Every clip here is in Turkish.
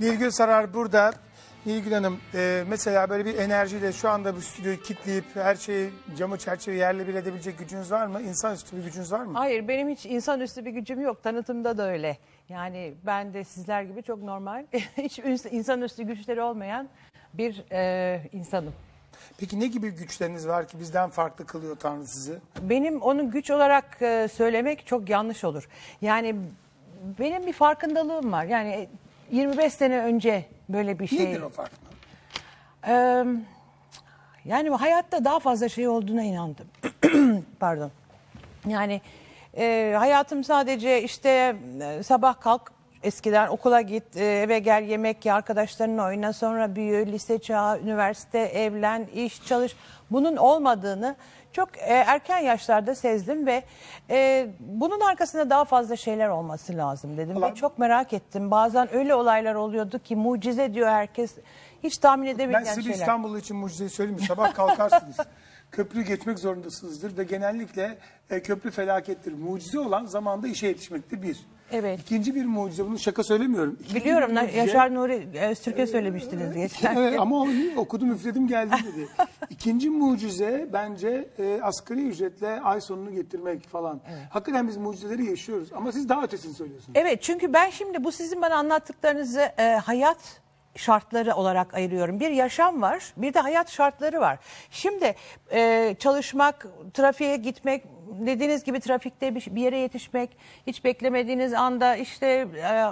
Nilgün Sarar burada. Nilgün Hanım e, mesela böyle bir enerjiyle şu anda bu stüdyoyu kitleyip her şeyi camı çerçeve yerle bir edebilecek gücünüz var mı? İnsanüstü bir gücünüz var mı? Hayır benim hiç insanüstü bir gücüm yok. Tanıtımda da öyle. Yani ben de sizler gibi çok normal, hiç ins- insanüstü güçleri olmayan bir e, insanım. Peki ne gibi güçleriniz var ki bizden farklı kılıyor Tanrı sizi? Benim onu güç olarak e, söylemek çok yanlış olur. Yani benim bir farkındalığım var. Yani 25 sene önce böyle bir şey. Nedir o fark? Eee, yani hayatta daha fazla şey olduğuna inandım. Pardon. Yani e, hayatım sadece işte e, sabah kalk eskiden okula git e, eve gel yemek ye arkadaşlarınla oyna sonra büyü lise çağı üniversite evlen iş çalış bunun olmadığını çok e, erken yaşlarda sezdim ve e, bunun arkasında daha fazla şeyler olması lazım dedim ve çok merak ettim bazen öyle olaylar oluyordu ki mucize diyor herkes hiç tahmin Ben edemeyeceğin size bir şeyler. İstanbul için mucizeyi söyleyeyim mi? Sabah kalkarsınız. köprü geçmek zorundasınızdır ve genellikle e, köprü felakettir. Mucize olan zamanda işe yetişmektir bir. Evet. İkinci bir mucize, bunu şaka söylemiyorum. İkinci Biliyorum bir mucize- Yaşar Nuri Öztürk'e söylemiştiniz geçen. Evet, ama onu okudum üfledim geldi dedi. İkinci mucize bence e, asgari ücretle ay sonunu getirmek falan. Hakikaten biz mucizeleri yaşıyoruz ama siz daha ötesini söylüyorsunuz. Evet çünkü ben şimdi bu sizin bana anlattıklarınızı e, hayat şartları olarak ayırıyorum. Bir yaşam var, bir de hayat şartları var. Şimdi e, çalışmak, trafiğe gitmek, dediğiniz gibi trafikte bir, bir yere yetişmek, hiç beklemediğiniz anda işte e,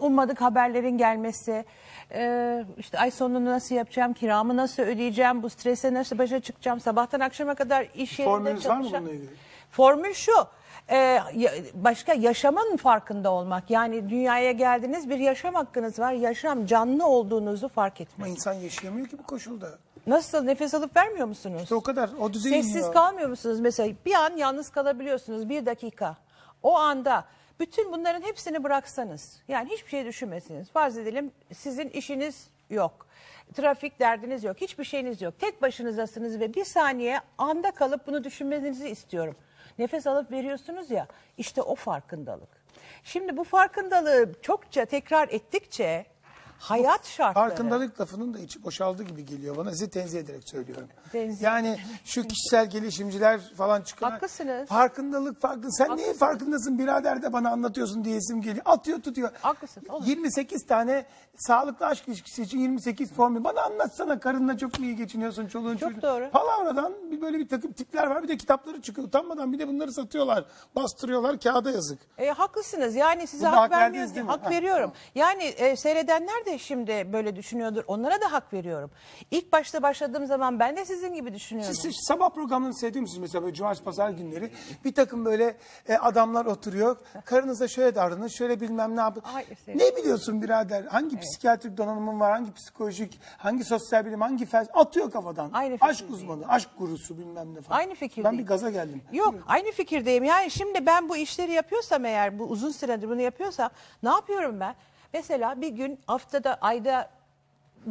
ummadık haberlerin gelmesi, e, işte ay sonunu nasıl yapacağım, kiramı nasıl ödeyeceğim, bu strese nasıl başa çıkacağım, sabahtan akşama kadar iş yerinde Formülünüz var mı çalışan- bununla ilgili? Formül şu. E, başka yaşamın farkında olmak. Yani dünyaya geldiniz bir yaşam hakkınız var. Yaşam canlı olduğunuzu fark etmek. Ama insan yaşayamıyor ki bu koşulda. Nasıl nefes alıp vermiyor musunuz? İşte o kadar. O düzey Sessiz iniyor. kalmıyor musunuz? Mesela bir an yalnız kalabiliyorsunuz bir dakika. O anda bütün bunların hepsini bıraksanız yani hiçbir şey düşünmesiniz. Farz edelim sizin işiniz yok. Trafik derdiniz yok. Hiçbir şeyiniz yok. Tek başınızdasınız ve bir saniye anda kalıp bunu düşünmenizi istiyorum. Nefes alıp veriyorsunuz ya işte o farkındalık. Şimdi bu farkındalığı çokça tekrar ettikçe hayat şartları... Farkındalık lafının da içi boşaldı gibi geliyor bana. Sizi tenzih ederek söylüyorum. Tenzih. Yani şu kişisel gelişimciler falan çıkan. Haklısınız. Farkındalık farkın. Sen niye farkındasın birader de bana anlatıyorsun diyesim geliyor. Atıyor tutuyor. Haklısın, olur. 28 tane sağlıklı aşk ilişkisi için 28 formül. Bana anlatsana karınla çok mu iyi geçiniyorsun çoluğun Çok çocuğun. doğru. Palavradan bir böyle bir takım tipler var. Bir de kitapları çıkıyor. Utanmadan bir de bunları satıyorlar. Bastırıyorlar kağıda yazık. E, haklısınız yani size Bunda hak, hak vermiyorum. verdiniz değil mi? Hak Ha, veriyorum. Yani e, seyredenler de şimdi böyle düşünüyordur. Onlara da hak veriyorum. İlk başta başladığım zaman ben de sizin gibi düşünüyordum. Siz, siz sabah programlarını seyrediyor musunuz mesela böyle cumartesi pazar günleri? Bir takım böyle e, adamlar oturuyor. Karınıza şöyle davranın, şöyle bilmem ne yapın. Hayır, Ne biliyorsun birader? Hangi psikiyatrik donanımın var? Hangi psikolojik, hangi sosyal bilim, hangi felsefe? Atıyor kafadan. Aynı aşk fikirdeyim. uzmanı, aşk gurusu bilmem ne falan. Aynı fikirdeyim. Ben bir gaza geldim. Yok aynı fikirdeyim. Yani şimdi ben bu işleri yapıyorsam eğer bu uzun süredir bunu yapıyorsam ne yapıyorum ben? Mesela bir gün haftada ayda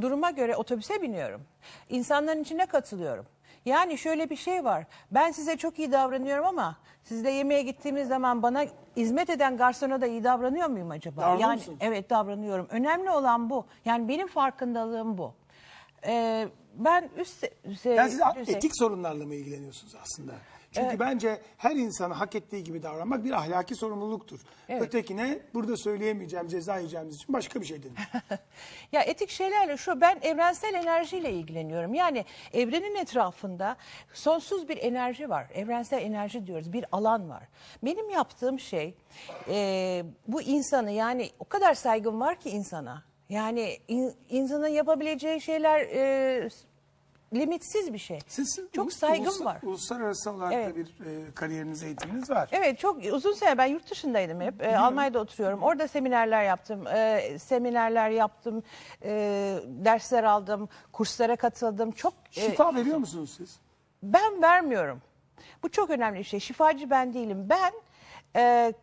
duruma göre otobüse biniyorum. İnsanların içine katılıyorum. Yani şöyle bir şey var. Ben size çok iyi davranıyorum ama sizle yemeğe gittiğimiz zaman bana hizmet eden garsona da iyi davranıyor muyum acaba? Davranıyor yani musun? evet davranıyorum. Önemli olan bu. Yani benim farkındalığım bu. Ee, ben üst se- Yani siz etik sorunlarla mı ilgileniyorsunuz aslında? Çünkü bence her insana hak ettiği gibi davranmak bir ahlaki sorumluluktur. Ötekine burada söyleyemeyeceğim, ceza yiyeceğimiz için başka bir şey dedim. Ya etik şeylerle şu ben evrensel enerjiyle ilgileniyorum. Yani evrenin etrafında sonsuz bir enerji var. Evrensel enerji diyoruz. Bir alan var. Benim yaptığım şey e, bu insanı yani o kadar saygım var ki insana. Yani in- insanın yapabileceği şeyler e, limitsiz bir şey. Siz Çok ulus- saygım ulus- var. Uluslararası olarak Evet. da bir e, kariyeriniz, eğitiminiz var. Evet çok uzun süre ben yurt dışındaydım hep. Ee, Almanya'da oturuyorum. Orada seminerler yaptım. Ee, seminerler yaptım. Ee, dersler aldım. Kurslara katıldım. Çok e, Şifa veriyor musunuz siz? ben vermiyorum. Bu çok önemli bir şey. Şifacı ben değilim. Ben e,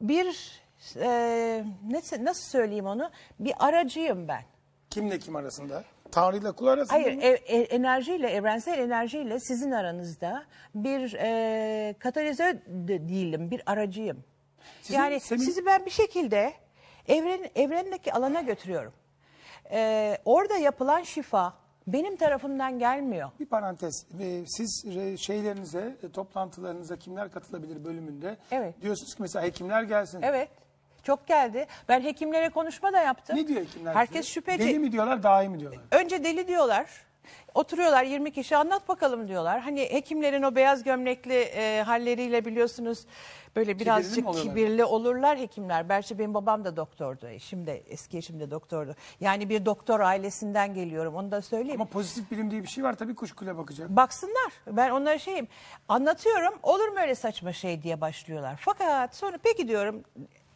bir e, nasıl, nasıl söyleyeyim onu? Bir aracıyım ben. Kimle kim arasında? Tanrı ile kul arasında Hayır, mı? e- e- enerjiyle, evrensel enerjiyle sizin aranızda bir e, katalizör de değilim, bir aracıyım. Sizin yani semin- sizi ben bir şekilde Evren, evrendeki alana götürüyorum. Ee, orada yapılan şifa benim tarafımdan gelmiyor. Bir parantez. Ee, Siz e, şeylerinize, e, toplantılarınıza kimler katılabilir bölümünde? Evet. Diyorsunuz ki mesela hekimler gelsin. Evet. Çok geldi. Ben hekimlere konuşma da yaptım. Ne diyor hekimler? Herkes size? şüpheci. Deli mi diyorlar, dahi mi diyorlar? Önce deli diyorlar. Oturuyorlar 20 kişi anlat bakalım diyorlar. Hani hekimlerin o beyaz gömlekli e, halleriyle biliyorsunuz böyle birazcık oluyorlar? kibirli olurlar hekimler. Gerçi benim babam da doktordu. Şimdi eski eşim de doktordu. Yani bir doktor ailesinden geliyorum onu da söyleyeyim. Ama pozitif bilim diye bir şey var tabii kuşkuyla bakacak. Baksınlar. Ben onlara şeyim anlatıyorum. Olur mu öyle saçma şey diye başlıyorlar. Fakat sonra peki diyorum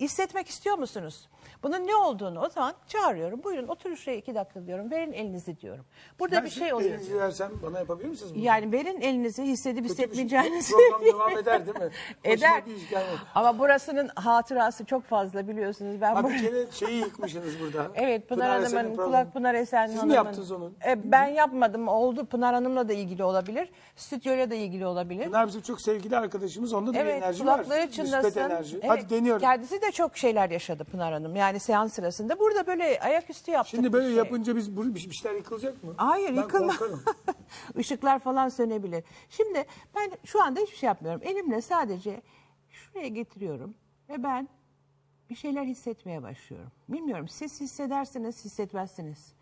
hissetmek istiyor musunuz? Bunun ne olduğunu o zaman çağırıyorum. Buyurun oturun şuraya iki dakika diyorum. Verin elinizi diyorum. Burada bir size şey oluyor. elinizi versem bana yapabilir misiniz bunu? Yani verin elinizi hissedip şey. hissetmeyeceğinizi. Program devam eder değil mi? Başıma Eder. bir iş gelmedi. Ama burasının hatırası çok fazla biliyorsunuz. Ben Ha, bir burayı- kere şeyi yıkmışsınız burada. Evet Pınar, Esen'in Hanım'ın, programı. Kulak Pınar Esen Siz mi Hanım'ın. yaptınız onu? E, ben yapmadım. Oldu. Pınar Hanım'la da ilgili olabilir. Stüdyoyla da ilgili olabilir. Pınar bizim çok sevgili arkadaşımız. Onda da bir Evet, enerji var. kulakları çınlasın. Müspet enerji. Evet, Hadi deniyorum. Kendisi de çok şeyler yaşadı Pınar Hanım. Yani seans sırasında. Burada böyle ayaküstü yaptık. Şimdi bir böyle şey. yapınca biz bu- bir bir şeyler yıkılacak mı? Hayır ben yıkılma. korkarım. Işıklar falan sönebilir. Şimdi ben şu anda hiçbir şey yapmıyorum. Elimle sadece şuraya getiriyorum ve ben bir şeyler hissetmeye başlıyorum. Bilmiyorum siz hissedersiniz, hissetmezsiniz.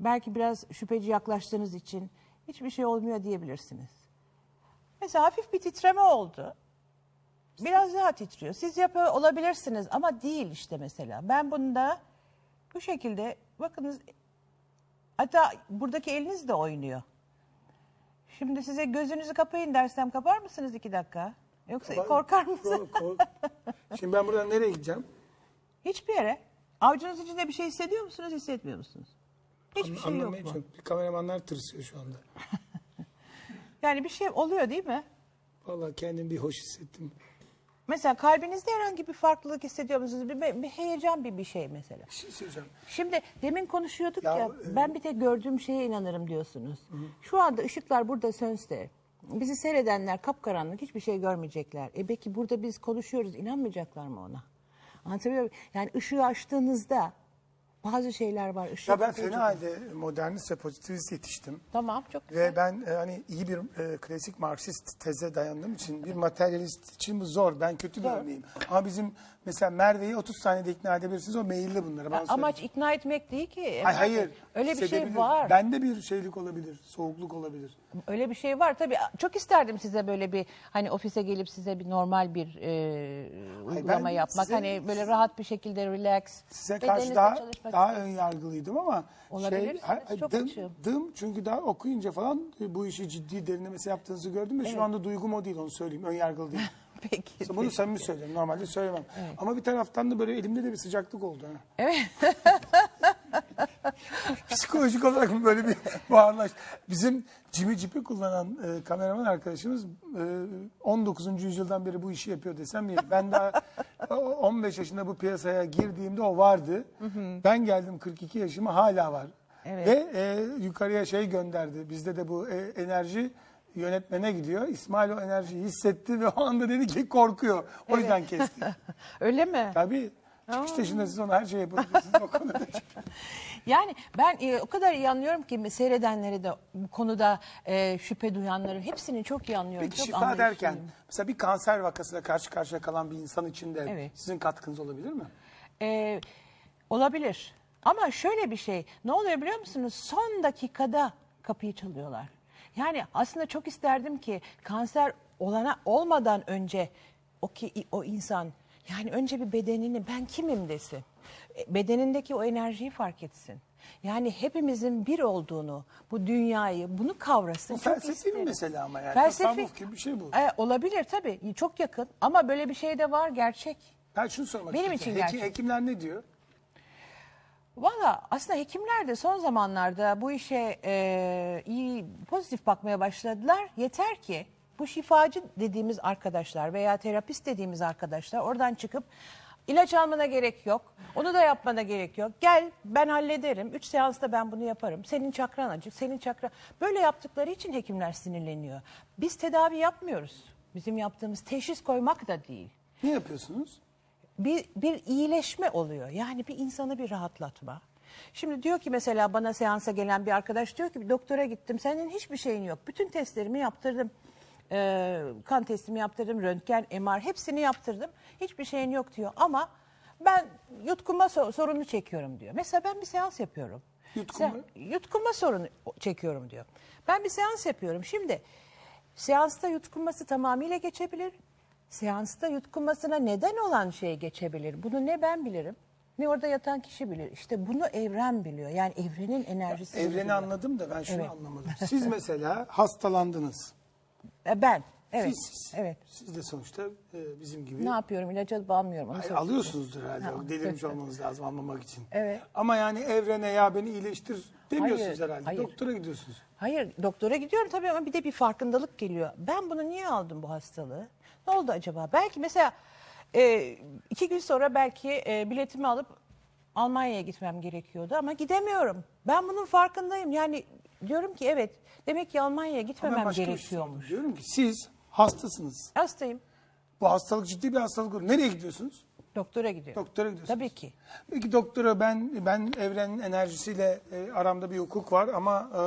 Belki biraz şüpheci yaklaştığınız için hiçbir şey olmuyor diyebilirsiniz. Mesela hafif bir titreme oldu. Biraz daha titriyor. Siz yapıyor olabilirsiniz ama değil işte mesela. Ben bunda bu şekilde bakınız hatta buradaki eliniz de oynuyor. Şimdi size gözünüzü kapayın dersem kapar mısınız iki dakika? Yoksa korkar mısınız? Kork- kork. Şimdi ben buradan nereye gideceğim? Hiçbir yere. Avucunuz içinde bir şey hissediyor musunuz, hissetmiyor musunuz? Hiçbir şey yok Anlamaya mu? çok- Kameramanlar tırsıyor şu anda. Yani bir şey oluyor değil mi? Vallahi kendim bir hoş hissettim. Mesela kalbinizde herhangi bir farklılık hissediyor musunuz? Bir, bir heyecan bir bir şey mesela. Bir şey söyleyeceğim. Şimdi demin konuşuyorduk ya, Ya, e- ben bir tek gördüğüm şeye inanırım diyorsunuz. Şu anda ışıklar burada sönse bizi seyredenler kapkaranlık hiçbir şey görmeyecekler. E peki burada biz konuşuyoruz inanmayacaklar mı ona? Anlatabiliyor muyum? Yani ışığı açtığınızda bazı şeyler var. Işığı Ya ben fena halde modernist ve pozitivist yetiştim. Tamam çok güzel. Ve ben e, hani iyi bir e, klasik Marksist teze dayandığım için bir materyalist için bu zor. Ben kötü bir örneğim. Ama bizim mesela Merve'yi 30 saniyede ikna edebilirsiniz. O meyilli bunlara. bana Amaç söyleyeyim. ikna etmek değil ki. Hayır, hayır. Öyle bir şey Hissedebilir. var. Bende bir şeylik olabilir. Soğukluk olabilir. Öyle bir şey var tabii. Çok isterdim size böyle bir hani ofise gelip size bir normal bir e, uygulama ben yapmak. size- hani böyle rahat bir şekilde relax. Size bedeninizle karşı daha çalışmak daha ön yargılıydım ama Olabilirsiniz, ha- çok dım- açığım. dım çünkü daha okuyunca falan e, bu işi ciddi derinlemesi yaptığınızı gördüm ve şu anda duygum o değil onu söyleyeyim. Ön yargılı değil. Peki. Bunu samimi söylüyorum. Normalde söylemem. Ama bir taraftan da böyle elimde de bir sıcaklık oldu. Ha. Evet. Psikolojik olarak mı böyle bir buharlaş. Bizim Jimmy Jeep'i kullanan e, kameraman arkadaşımız e, 19. yüzyıldan beri bu işi yapıyor desem mi? Ben daha o- 15 yaşında bu piyasaya girdiğimde o vardı. Ben geldim 42 yaşıma hala var. Evet. Ve e, yukarıya şey gönderdi. Bizde de bu e, enerji yönetmene gidiyor. İsmail o enerjiyi hissetti ve o anda dedi ki korkuyor. O yüzden kesti. Öyle mi? Tabii. Çıkış taşında siz ona her şeyi yapabilirsiniz. o konuda. Yani ben e, o kadar iyi anlıyorum ki seyredenleri de bu konuda e, şüphe duyanları hepsini çok iyi anlıyorum. Peki çok şifa anlayışlıyım. derken mesela bir kanser vakasıyla karşı karşıya kalan bir insan için de Evet. sizin katkınız olabilir mi? Ee, olabilir. Ama şöyle bir şey. Ne oluyor biliyor musunuz? Son dakikada kapıyı çalıyorlar. Yani aslında çok isterdim ki kanser olana olmadan önce o ki o insan yani önce bir bedenini ben kimim desin. Bedenindeki o enerjiyi fark etsin. Yani hepimizin bir olduğunu, bu dünyayı, bunu kavrasın. Bu felsefi bir mesele ama yani. Felsefi. Tasavvuf gibi bir şey bu. E, olabilir tabii. Çok yakın ama böyle bir şey de var gerçek. Ben şunu sormak Benim istiyorum. için Heki- gerçek. hekimler ne diyor? Valla aslında hekimler de son zamanlarda bu işe e, iyi pozitif bakmaya başladılar. Yeter ki bu şifacı dediğimiz arkadaşlar veya terapist dediğimiz arkadaşlar oradan çıkıp ilaç almana gerek yok. Onu da yapmana gerek yok. Gel ben hallederim. Üç seansta ben bunu yaparım. Senin çakran acık, senin çakran. Böyle yaptıkları için hekimler sinirleniyor. Biz tedavi yapmıyoruz. Bizim yaptığımız teşhis koymak da değil. Ne yapıyorsunuz? bir, bir iyileşme oluyor. Yani bir insanı bir rahatlatma. Şimdi diyor ki mesela bana seansa gelen bir arkadaş diyor ki doktora gittim senin hiçbir şeyin yok. Bütün testlerimi yaptırdım. Ee, kan testimi yaptırdım, röntgen, MR hepsini yaptırdım. Hiçbir şeyin yok diyor ama ben yutkunma so- sorunu çekiyorum diyor. Mesela ben bir seans yapıyorum. Yutkunma? Sen- yutkunma sorunu çekiyorum diyor. Ben bir seans yapıyorum. Şimdi seansta yutkunması tamamıyla geçebilir. Seansta yutkunmasına neden olan şey geçebilir. Bunu ne ben bilirim ne orada yatan kişi bilir. İşte bunu evren biliyor. Yani evrenin enerjisi. Evreni anladım da ben şunu Evet. anlamadım. Siz mesela hastalandınız. E, Ben. Evet. Siz, siz, Evet. siz de sonuçta e, bizim gibi Ne yapıyorum? İlaç alıp almıyorum. Onu Ay, alıyorsunuzdur herhalde. Delirmiş olmanız lazım anlamak için. Evet. Ama yani evrene ya beni iyileştir demiyorsunuz Hayır, herhalde. hayır. Doktora gidiyorsunuz. Hayır doktora gidiyorum tabii ama bir de bir farkındalık geliyor. Ben bunu niye aldım bu hastalığı? Ne oldu acaba? Belki mesela e, iki gün sonra belki e, biletimi alıp Almanya'ya gitmem gerekiyordu ama gidemiyorum. Ben bunun farkındayım. Yani diyorum ki evet demek ki Almanya'ya ben gitmemem başka bir şey gerekiyormuş. Diyorum ki siz hastasınız. Hastayım. Bu hastalık ciddi bir hastalık. Nereye gidiyorsunuz? Doktora gidiyorum. Doktora gidiyorsunuz. Tabii ki. Peki doktora ben ben evrenin enerjisiyle e, aramda bir hukuk var ama e,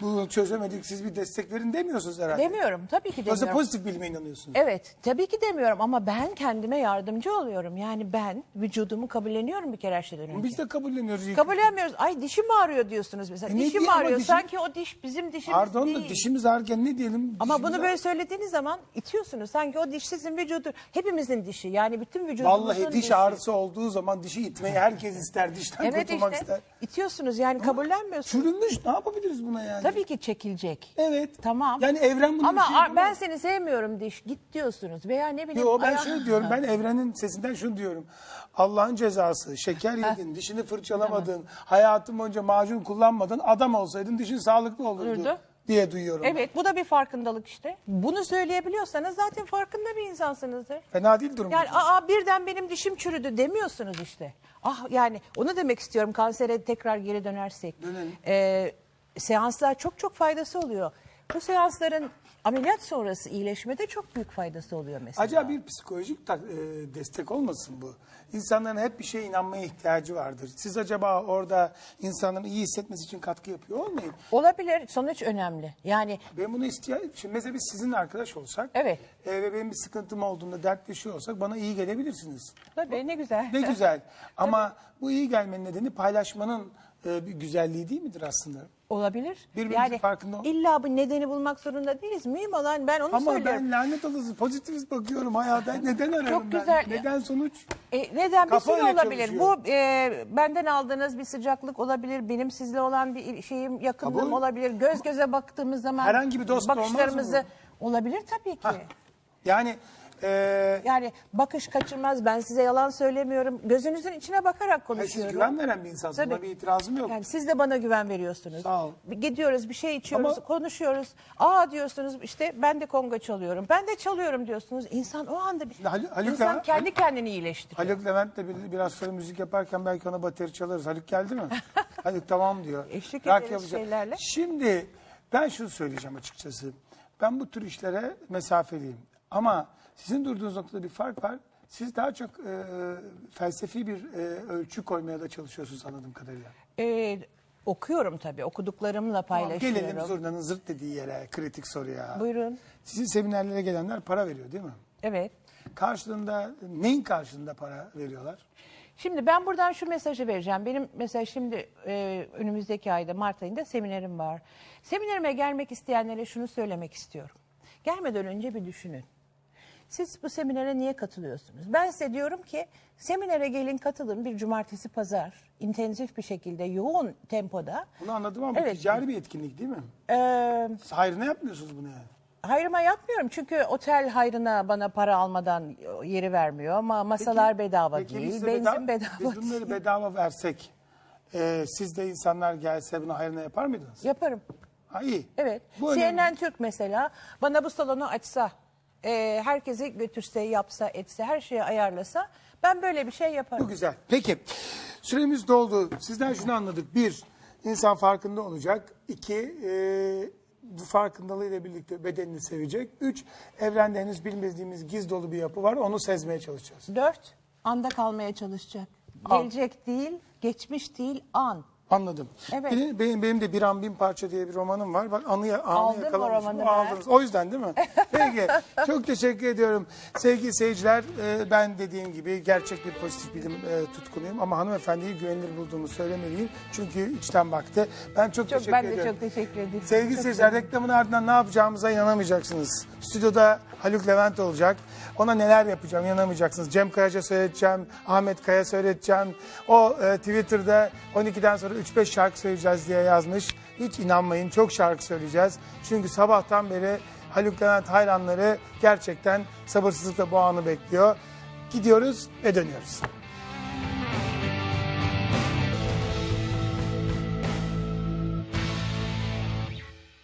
bunu çözemedik siz bir destek verin demiyorsunuz herhalde. Demiyorum tabii ki demiyorum. pozitif bilime inanıyorsunuz. Evet tabii ki demiyorum ama ben kendime yardımcı oluyorum. Yani ben vücudumu kabulleniyorum bir kere her şeyden önce. Biz de kabulleniyoruz. ilk- Kabullenmiyoruz. Ay dişim ağrıyor diyorsunuz mesela. E ne dişim diye ama ağrıyor. dişim- Sanki o diş bizim dişimiz Pardon değil. da dişimiz ağrırken ne diyelim? Ama Dişimiz bunu ağrı- böyle söylediğiniz zaman itiyorsunuz. Sanki o diş sizin vücudu. Hepimizin dişi. Yani bütün vücudumuzun Vallahi diş dişi. ağrısı olduğu zaman dişi itmeyi herkes ister. Dişten Evet kurtulmak işte. ister. İtiyorsunuz yani kabullenmiyorsunuz. Çürümüş ne yapabiliriz buna yani? Tabii ki çekilecek. Evet. Tamam. Yani evren bunu Ama bir şey a- ben seni sevmiyorum diş. Git diyorsunuz. Veya ne bileyim. Yo ben şunu diyorum ben evrenin sesinden şunu diyorum. Allah'ın cezası şeker yedin, dişini fırçalamadın, hayatın boyunca macun kullanmadın, adam olsaydın dişin sağlıklı olurdu Olurdu. diye duyuyorum. Evet bu da bir farkındalık işte. Bunu söyleyebiliyorsanız zaten farkında bir insansınızdır. Fena değil durum. Yani aa birden benim dişim çürüdü demiyorsunuz işte. Ah yani onu demek istiyorum kansere tekrar geri dönersek. Dönelim. Ee, seanslar çok çok faydası oluyor. Bu seansların ameliyat sonrası iyileşmede çok büyük faydası oluyor mesela. Acaba bir psikolojik tak- e, destek olmasın bu? İnsanların hep bir şeye inanmaya ihtiyacı vardır. Siz acaba orada insanların iyi hissetmesi için katkı yapıyor olmayın? Olabilir sonuç önemli. Yani Ben bunu isteyen, şimdi mesela biz sizin arkadaş olsak Evet. e, ve benim bir sıkıntım olduğunda dertleşiyor olsak bana iyi gelebilirsiniz. tabii ne güzel. Ne güzel. Ama bu iyi gelmenin nedeni paylaşmanın e, bir güzelliği değil midir aslında? Olabilir. Birbirimizin yani farkında ol- illa bu nedeni bulmak zorunda değiliz. Mühim olan ben onu Ama söylüyorum. ben lanet olası pozitivist bakıyorum hayata. Neden ararım ben? güzel. Neden sonuç? E, neden bir sürü Kafayla olabilir. Bu e, benden aldığınız bir sıcaklık olabilir. Benim sizle olan bir şeyim, yakınlığım Kabul. olabilir. Göz göze baktığımız zaman Herhangi bir dost olmaz mı bakışlarımızı olabilir tabii ki. Yani e, Yani bakış kaçırmaz. Ben size yalan söylemiyorum. Gözünüzün içine bakarak siz konuşuyorum. güven veren bir insansınız. Buna Tabii. bir itirazım yok. Yani siz de bana güven veriyorsunuz. Sağ ol. Gidiyoruz bir şey içiyoruz, Ama- konuşuyoruz. Aa diyorsunuz işte ben de konga çalıyorum. Ben de çalıyorum diyorsunuz. İnsan o anda bir Haluk- Haluk insan Levent- kendi kendini iyileştiriyor. Haluk Levent de bir, biraz sonra müzik yaparken belki ona bateri çalarız. Haluk geldi mi? Haluk tamam diyor. Eşlik Rock ederiz yapacak. şeylerle. Şimdi ben şunu söyleyeceğim açıkçası. Ben bu tür işlere mesafeliyim. Ama sizin durduğunuz noktada bir fark var. Siz daha çok e, felsefi bir e, ölçü koymaya da çalışıyorsunuz anladığım kadarıyla. Ee, okuyorum tabii. Okuduklarımla Tamam, paylaşıyorum. gelelim zurnanın zırt dediği yere, kritik soruya. Buyurun. Sizin seminerlere gelenler para veriyor değil mi? Evet. Karşılığında, neyin karşılığında para veriyorlar? Şimdi ben buradan şu mesajı vereceğim. Benim mesela şimdi e, önümüzdeki ayda Mart ayında seminerim var. Seminerime gelmek isteyenlere şunu söylemek istiyorum. Gelmeden önce bir düşünün. Siz bu seminere niye katılıyorsunuz? Ben size diyorum ki seminere gelin katılın bir cumartesi pazar intensif bir şekilde yoğun tempoda. Bunu anladım ama Evet. ticari bir etkinlik değil mi? Ee, Siz hayrına yapmıyorsunuz bunu yani. Hayrıma yapmıyorum çünkü otel hayrına bana para almadan yeri vermiyor ama masalar bedava Peki değil, benzin bedava, bedava Biz bunları değil. bedava versek, e, siz de insanlar gelse bunu hayrına yapar mıydınız? Yaparım. Ha iyi. Evet. Bu CNN önemli. Türk mesela bana bu salonu açsa, e, herkesi götürse, yapsa, etse, her şeyi ayarlasa ben böyle bir şey yaparım. Bu güzel. Peki, süremiz doldu. Sizden şunu anladık. Bir, insan farkında olacak. İki, e, bu farkındalığıyla birlikte bedenini sevecek. Üç, evrende henüz bilmediğimiz giz dolu bir yapı var. Onu sezmeye çalışacağız. Dört, anda kalmaya çalışacak. Gelecek değil, geçmiş değil, an. Anladım. Evet. Benim, benim, benim de Bir An Bin Parça diye bir romanım var. Bak anıya, anı Aldın romanı be? Aldınız. O yüzden değil mi? Peki. Çok teşekkür ediyorum. Sevgili seyirciler e, ben dediğim gibi gerçek bir pozitif bilim e, tutkunuyum. Ama hanımefendiyi güvenilir bulduğumu söylemeliyim. Çünkü içten baktı. Ben çok, Çok teşekkür ben de ediyorum. çok teşekkür ederim. Sevgili Çok seyirciler reklamın ardından ne yapacağımıza inanamayacaksınız. Stüdyoda Haluk Levent olacak. Ona neler yapacağım inanamayacaksınız. Cem Karaca söyleteceğim, Ahmet Kaya söyleteceğim. O e, Twitter'da 12'den sonra 3-5 şarkı söyleyeceğiz diye yazmış. Hiç inanmayın çok şarkı söyleyeceğiz. Çünkü sabahtan beri Haluk Levent hayranları gerçekten sabırsızlıkla bu anı bekliyor. Gidiyoruz ve dönüyoruz.